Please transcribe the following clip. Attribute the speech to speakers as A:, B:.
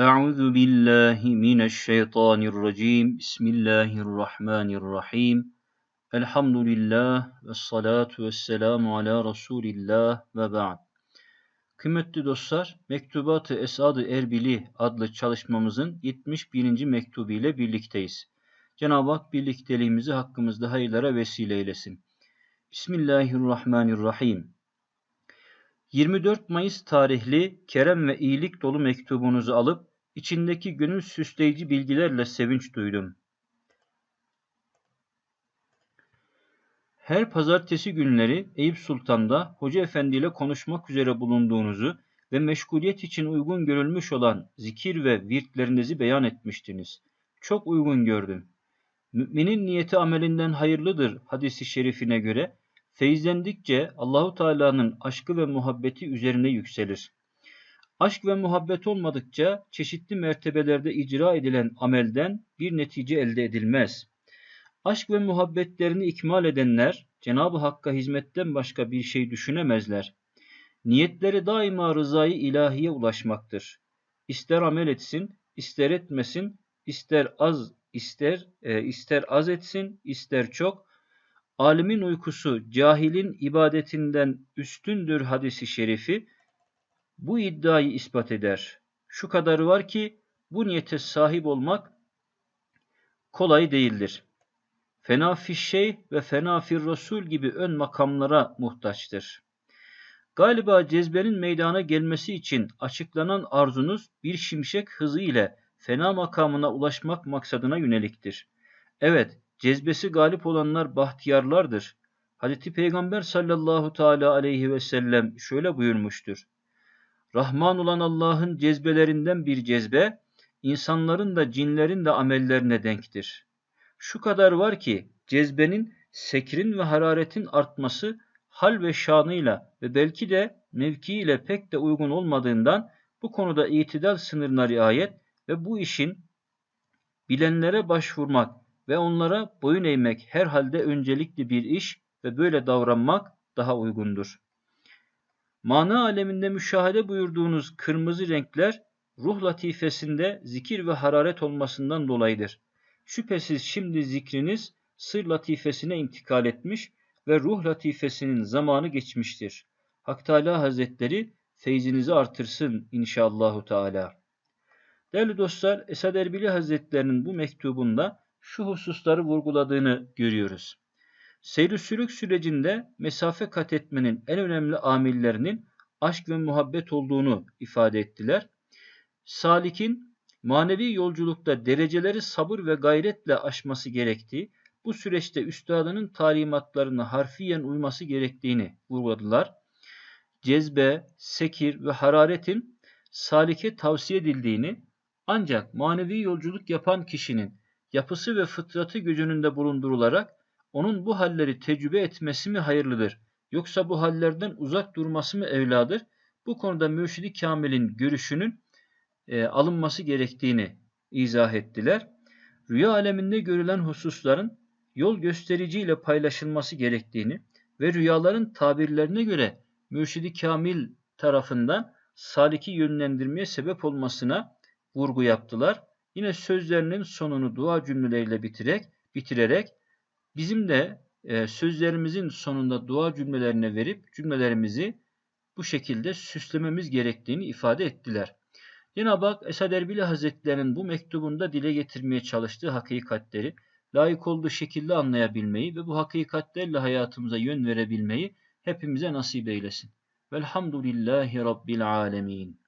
A: أعوذ بالله من الشيطان الرجيم بسم الله الرحمن الرحيم الحمد لله والصلاة والسلام على رسول الله ve ba'd. Kıymetli dostlar, Mektubat-ı Esad-ı Erbili adlı çalışmamızın 71. mektubu ile birlikteyiz. Cenab-ı Hak birlikteliğimizi hakkımızda hayırlara vesile eylesin. Bismillahirrahmanirrahim. 24 Mayıs tarihli kerem ve iyilik dolu mektubunuzu alıp içindeki gönül süsleyici bilgilerle sevinç duydum. Her pazartesi günleri Eyüp Sultan'da Hoca Efendi ile konuşmak üzere bulunduğunuzu ve meşguliyet için uygun görülmüş olan zikir ve virtlerinizi beyan etmiştiniz. Çok uygun gördüm. Müminin niyeti amelinden hayırlıdır hadisi şerifine göre feyizlendikçe Allahu Teala'nın aşkı ve muhabbeti üzerine yükselir. Aşk ve muhabbet olmadıkça çeşitli mertebelerde icra edilen amelden bir netice elde edilmez. Aşk ve muhabbetlerini ikmal edenler Cenab-ı Hakk'a hizmetten başka bir şey düşünemezler. Niyetleri daima rızayı ilahiye ulaşmaktır. İster amel etsin, ister etmesin, ister az ister e, ister az etsin, ister çok. Alimin uykusu cahilin ibadetinden üstündür hadisi şerifi bu iddiayı ispat eder. Şu kadarı var ki bu niyete sahip olmak kolay değildir. Fena şey ve fena Resul gibi ön makamlara muhtaçtır. Galiba cezbenin meydana gelmesi için açıklanan arzunuz bir şimşek hızı ile fena makamına ulaşmak maksadına yöneliktir. Evet, cezbesi galip olanlar bahtiyarlardır. Hazreti Peygamber sallallahu teala aleyhi ve sellem şöyle buyurmuştur. Rahman olan Allah'ın cezbelerinden bir cezbe, insanların da cinlerin de amellerine denktir. Şu kadar var ki, cezbenin sekrin ve hararetin artması hal ve şanıyla ve belki de mevkiiyle pek de uygun olmadığından bu konuda itidal sınırına riayet ve bu işin bilenlere başvurmak ve onlara boyun eğmek herhalde öncelikli bir iş ve böyle davranmak daha uygundur. Mana aleminde müşahede buyurduğunuz kırmızı renkler ruh latifesinde zikir ve hararet olmasından dolayıdır. Şüphesiz şimdi zikriniz sır latifesine intikal etmiş ve ruh latifesinin zamanı geçmiştir. Hak Teala Hazretleri feyzinizi artırsın inşallahü teala. Değerli dostlar, Esad Erbili Hazretlerinin bu mektubunda şu hususları vurguladığını görüyoruz. Seyri sürecinde mesafe kat etmenin en önemli amillerinin aşk ve muhabbet olduğunu ifade ettiler. Salik'in manevi yolculukta dereceleri sabır ve gayretle aşması gerektiği, bu süreçte üstadının talimatlarını harfiyen uyması gerektiğini vurguladılar. Cezbe, sekir ve hararetin salike tavsiye edildiğini, ancak manevi yolculuk yapan kişinin yapısı ve fıtratı göz önünde bulundurularak onun bu halleri tecrübe etmesi mi hayırlıdır? Yoksa bu hallerden uzak durması mı evladır? Bu konuda Mürşidi Kamil'in görüşünün e, alınması gerektiğini izah ettiler. Rüya aleminde görülen hususların yol göstericiyle paylaşılması gerektiğini ve rüyaların tabirlerine göre Mürşidi Kamil tarafından saliki yönlendirmeye sebep olmasına vurgu yaptılar. Yine sözlerinin sonunu dua cümleleriyle bitirerek, bitirerek bizim de e, sözlerimizin sonunda dua cümlelerine verip cümlelerimizi bu şekilde süslememiz gerektiğini ifade ettiler. Cenab-ı Hak Esad Erbili Hazretleri'nin bu mektubunda dile getirmeye çalıştığı hakikatleri layık olduğu şekilde anlayabilmeyi ve bu hakikatlerle hayatımıza yön verebilmeyi hepimize nasip eylesin. Velhamdülillahi Rabbil Alemin.